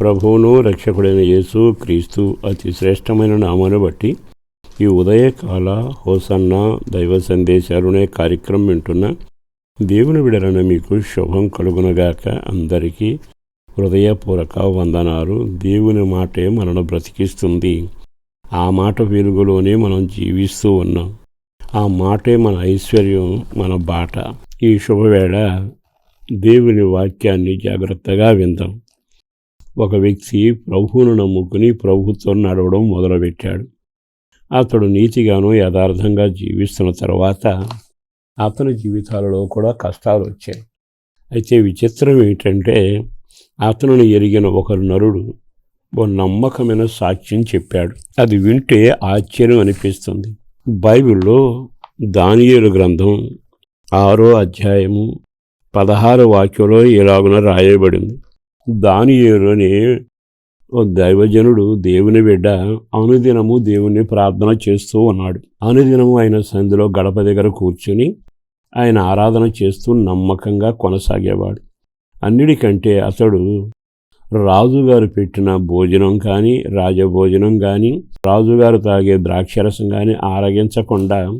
ప్రభువును రక్షకుడైన యేసు క్రీస్తు అతి శ్రేష్టమైన నామాను బట్టి ఈ ఉదయకాల హోసన్న దైవ సందేశాలునే కార్యక్రమం వింటున్న దేవుని విడలన మీకు శుభం కలుగునగాక అందరికీ హృదయపూర్వక వందనాలు. దేవుని మాటే మనను బ్రతికిస్తుంది. ఆ మాట వెలుగులోనే మనం జీవిస్తూ ఉన్నాం. ఆ మాటే మన ఐశ్వర్యం మన బాట. ఈ శుభవేళ దేవుని వాక్యాన్ని జాగ్రత్తగా విందాం. ఒక వ్యక్తి ప్రభువును నమ్ముకుని ప్రభుత్వం నడవడం మొదలుపెట్టాడు. అతడు నీతిగాను యథార్థంగా జీవిస్తున్న తర్వాత అతని జీవితాలలో కూడా కష్టాలు వచ్చాయి. అయితే విచిత్రం ఏంటంటే అతనుని ఎరిగిన ఒకరు నరుడు ఓ నమ్మకమైన సాక్ష్యం చెప్పాడు. అది వింటే ఆశ్చర్యం అనిపిస్తుంది. బైబిల్లో దానియేలు గ్రంథం ఆరో అధ్యాయము పదహారు వాక్యంలో ఇలాగున రాయబడింది. దానియేలు అనే ఓ దైవజనుడు దేవుని బిడ్డ అనుదినము దేవుణ్ణి ప్రార్థన చేస్తూ ఉన్నాడు. అనుదినము ఆయన సంధిలో గడప దగ్గర కూర్చుని ఆయన ఆరాధన చేస్తూ నమ్మకంగా కొనసాగేవాడు. అన్నిటికంటే అతడు రాజుగారు పెట్టిన భోజనం కానీ రాజభోజనం కానీ రాజుగారు తాగే ద్రాక్షరసం కానీ ఆరగించకుండా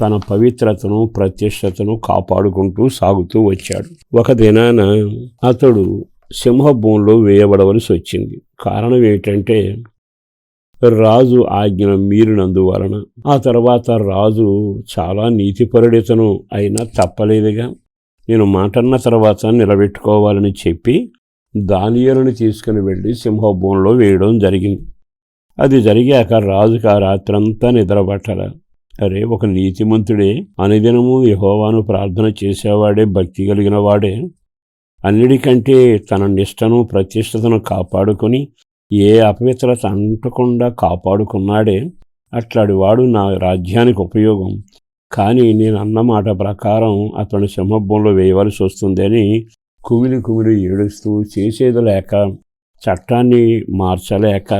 తన పవిత్రతను ప్రత్యక్షతను కాపాడుకుంటూ సాగుతూ వచ్చాడు. ఒక దినాన అతడు సింహభూమిలో వేయబడవలసి వచ్చింది. కారణం ఏంటంటే రాజు ఆజ్ఞ మీరినందువలన ఆ తర్వాత రాజు చాలా నీతిపరుడితను. అయినా తప్పలేదుగా. నేను మాటన్న తర్వాత నిలబెట్టుకోవాలని చెప్పి దానియలను తీసుకుని వెళ్ళి సింహభూమిలో వేయడం జరిగింది. అది జరిగాక రాజుకు ఆ రాత్రంతా నిద్రపట్టరా అరే ఒక నీతిమంతుడే. అనుదినము యహోవాను ప్రార్థన చేసేవాడే భక్తి కలిగిన వాడే అన్నిటికంటే తన నిష్టను ప్రతిష్టతను కాపాడుకొని ఏ అపవిత్రత అంటకుండా కాపాడుకున్నాడే అట్లాడి వాడు నా రాజ్యానికి ఉపయోగం. కానీ నేను అన్నమాట ప్రకారం అతను సింహభూంలో వేయవలసి వస్తుందని కుమిలి కుమిలి ఏడుస్తూ చేసేది లేక చట్టాన్ని మార్చలేక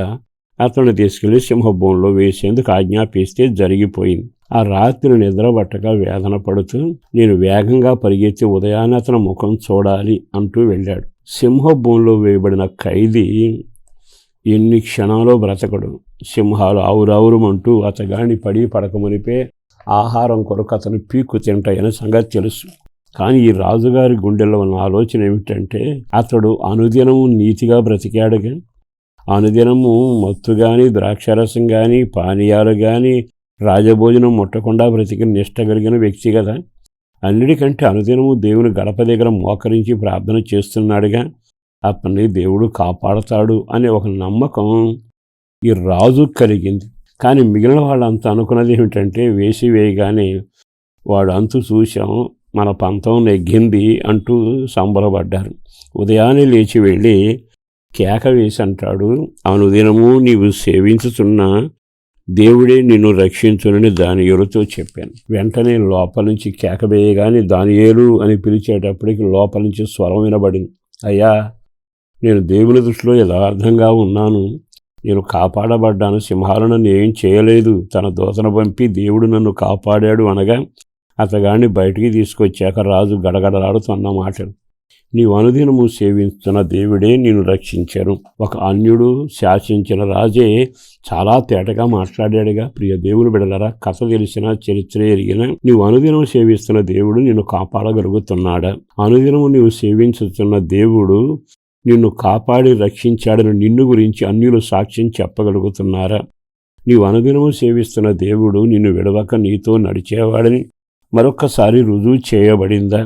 అతను తీసుకెళ్ళి సింహభూంలో వేసేందుకు ఆజ్ఞాపిస్తే జరిగిపోయింది. ఆ రాత్రి నిద్రపట్టక వేదన పడుతూ నేను వేగంగా పరిగెత్తి ఉదయాన్నే అతని ముఖం చూడాలి అంటూ వెళ్ళాడు. సింహభూమిలో వేయబడిన ఖైదీ ఎన్ని క్షణాలో బ్రతకడు. సింహాలు ఆవురావురమంటూ అతగాని పడి పడకమునిపే ఆహారం కొరకు అతను పీక్కు తింటాయని సంగతి తెలుసు. కానీ ఈ రాజుగారి గుండెల్లో ఉన్న ఆలోచన ఏమిటంటే అతడు అనుదినము నీతిగా బ్రతికాడుగా. అనుదినము మత్తు కానీ ద్రాక్షరసం కానీ పానీయాలు కానీ రాజభోజనం ముట్టకుండా బ్రతికిన నిష్ట కలిగిన వ్యక్తి కదా. అన్నిటికంటే అనుదినము దేవుని గడప దగ్గర మోకరించి ప్రార్థన చేస్తున్నాడుగా. అతన్ని దేవుడు కాపాడతాడు అనే ఒక నమ్మకం ఈ రాజు కలిగింది. కానీ మిగిలిన వాళ్ళంతా అనుకున్నది ఏమిటంటే వేసి వేయగానే వాడు అంతు చూసాం మన పంతం నెగ్గింది అంటూ సంబరపడ్డారు. ఉదయాన్నే లేచి వెళ్ళి కేక వేసి అంటాడు అనుదినము నీవు సేవించుతున్న దేవుడే నిన్ను రక్షించునని దానియేలుతో చెప్పాను. వెంటనే లోపల నుంచి కేక వేయగానే దానియేలు అని పిలిచేటప్పటికి లోపల నుంచి స్వరం వినబడింది. అయ్యా నేను దేవుని దృష్టిలో యథార్థంగా ఉన్నాను. నేను కాపాడబడ్డాను. సింహాలు నన్ను ఏం చేయలేదు. తన దోతను పంపి దేవుడు నన్ను కాపాడాడు అనగా అతగాడిని బయటికి తీసుకొచ్చాక రాజు గడగడలాడుతున్న మాటలు. నీవు అనుదినము సేవిస్తున్న దేవుడే నిన్ను రక్షించారు. ఒక అన్యుడు శాసించిన రాజే చాలా తేటగా మాట్లాడాడుగా. ప్రియ దేవుని బిడలరా కథ తెలిసిన చరిత్ర ఎరిగిన నీవు అనుదినం సేవిస్తున్న దేవుడు నిన్ను కాపాడగలుగుతున్నాడా? అనుదినము నీవు సేవించుతున్న దేవుడు నిన్ను కాపాడి రక్షించాడని నిన్ను గురించి అన్యులు సాక్ష్యం చెప్పగలుగుతున్నారా? నీవు అనుదినము సేవిస్తున్న దేవుడు నిన్ను విడవక నీతో నడిచేవాడని మరొక్కసారి రుజువు చేయబడిందా?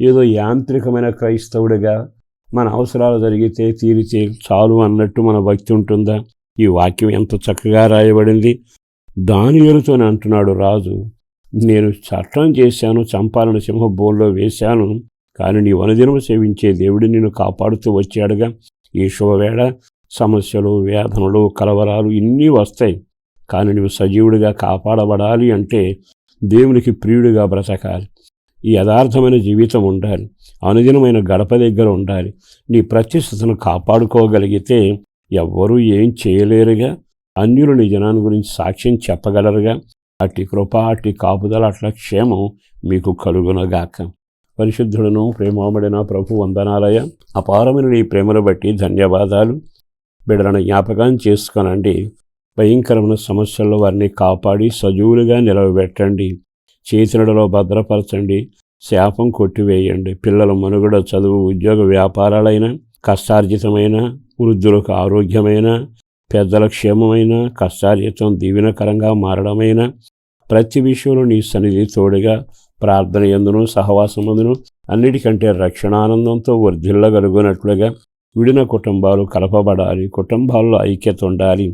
ఏదో యాంత్రికమైన క్రైస్తవుడిగా మన అవసరాలు జరిగితే తీరితే చాలు అన్నట్టు మన భక్తి ఉంటుందా? ఈ వాక్యం ఎంత చక్కగా రాయబడింది. దానియులతోనే అంటున్నాడు రాజు నేను చట్టం చేశాను చంపాలని సింహబోన్లో వేశాను కానీ నీ వనదినం సేవించే దేవుడు నిన్ను కాపాడుతూ వచ్చాడుగా. ఈ శుభవేళ సమస్యలు వేదనలు కలవరాలు ఇన్నీ వస్తాయి కానీ నువ్వు సజీవుడిగా కాపాడబడాలి అంటే దేవునికి ప్రియుడిగా బ్రతకాలి. ఈ యథార్థమైన జీవితం ఉండాలి. అనుదినమైన గడప దగ్గర ఉండాలి. నీ ప్రత్యక్షతను కాపాడుకోగలిగితే ఎవ్వరూ ఏం చేయలేరుగా. అన్యులు నీ జనాన్ని గురించి సాక్ష్యం చెప్పగలరుగా. అట్టి కృప అట్టి కాపుదల అట్లా క్షేమం మీకు కలుగునగాక. పరిశుద్ధుడను ప్రేమబడిన ప్రభు వందనాలయ. అపారమైన నీ ప్రేమను బట్టి ధన్యవాదాలు. బిడ్డలను జ్ఞాపకం చేసుకోనండి. భయంకరమైన సమస్యల్లో వారిని కాపాడి సజీవులుగా నిలవబెట్టండి. చేతినడలో భద్రపరచండి శాపం కొట్టివేయండి. పిల్లల మనుగడ చదువు ఉద్యోగ వ్యాపారాలైన కష్టార్జితమైన వృద్ధులకు ఆరోగ్యమైన పెద్దల క్షేమమైన కష్టార్జితం దీవెనకరంగా మారడమైన ప్రతి విషయంలో నీ సన్నిధి తోడుగా ప్రార్థన ఎందును సహవాసమందును అన్నిటికంటే రక్షణానందంతో వర్ధిల్లగలుగునట్లుగా విడిన కుటుంబాలు కలపబడాలి కుటుంబాల్లో ఐక్యత ఉండాలి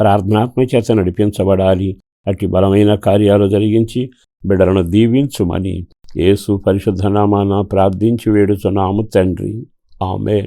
ప్రార్థనాత్మ చేత నడిపించబడాలి అట్టి బలమైన కార్యాలు జరిగించి బిడలను దీవించుమని యేసు పరిశుద్ధనామాన ప్రార్థించి వేడుచున్నాము తండ్రి. ఆమె